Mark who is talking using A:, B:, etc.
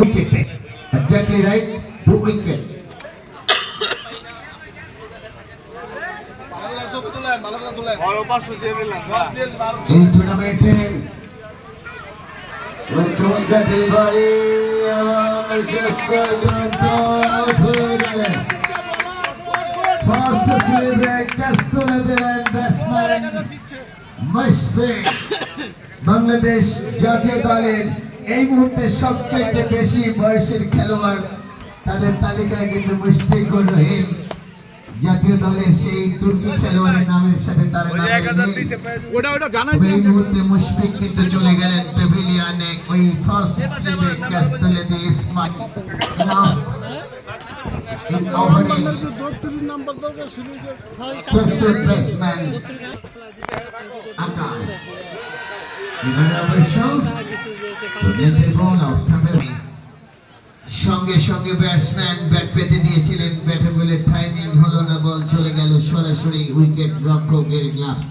A: wicket. Exactly right, two wicket. এই টুর্নামেন্টে চমৎকার ডেলিভারি এবং শেষ পর্যন্ত আউট হয়ে গেলেন ফার্স্ট স্লিপে ক্যাচ তুলে দিলেন ব্যাটসম্যান বাংলাদেশ জাতীয় দলের এই মুহূর্তে সবচেয়ে বেশি বয়সের খেলোয়াড় তাদের তালিকায় কিন্তু মুশফিকুর রহিম। জাতীয় দলের সেই তুর্কি খেলোয়াড়ের নামের সাথে তার নাম নেই
B: ওটা ওটা জানাই
A: তবে এই মুহূর্তে মুশফিক কিন্তু চলে গেলেন পেভিলিয়নে ওই ফার্স্ট ক্যাচ তুলে দিয়ে লাস্ট এই ওভারে প্রস্তুত ব্যাটসম্যান আকাশ। এখানে অবশ্য দুনিয়াতে বল অবস্থানের সঙ্গে সঙ্গে ব্যাটসম্যান ব্যাট পেতে দিয়েছিলেন। ব্যাটে বলে টাইমিং হলো না, বল চলে গেল সরাসরি উইকেট রক্ষকের গ্লাভস